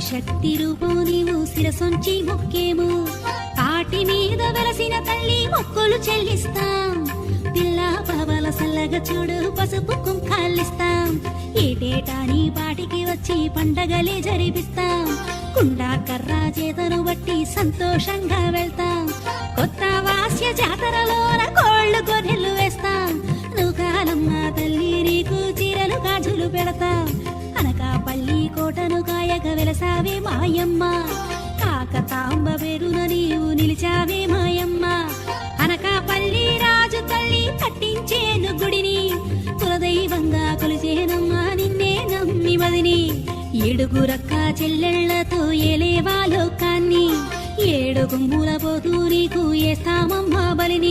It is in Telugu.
శక్తి రూపం నీవు శిరసొంచి మొక్కేము. కాటి మీద వెలసిన తల్లి మొక్కులు చెల్లిస్తాం. పిల్ల పవల సల్లగా చూడు పసుపు కుంకాలిస్తాం. ఏటేటా నీ పాటికి వచ్చి పండగలే జరిపిస్తాం. కుండా కర్ర చేతను బట్టి సంతోషంగా వెళ్తాం. కొత్త వాస్య జాతరలోన కోళ్ళు గొర్రెలు వేస్తాం. నువ్వు కాలమ్మ తల్లి నీకు చీరలు గాజులు పెడతాం. అనకాపల్లి కోటను కాయక వెలసావే మాయమ్మ. కాక తాంబ పేరున నీవు నిలిచావే మాయమ్మ. అనకాపల్లి రాజు తల్లి కట్టించేను గుడిని. కులదైవంగా కొలిచేనమ్మా నిన్నే నమ్మి మదిని ఏడుగురక్క చెల్లెళ్ళతో ఏలేవా లోకాన్ని. ఏడు గుంగుల పోతూ నీకు ఏస్తామమ్మా బలిని.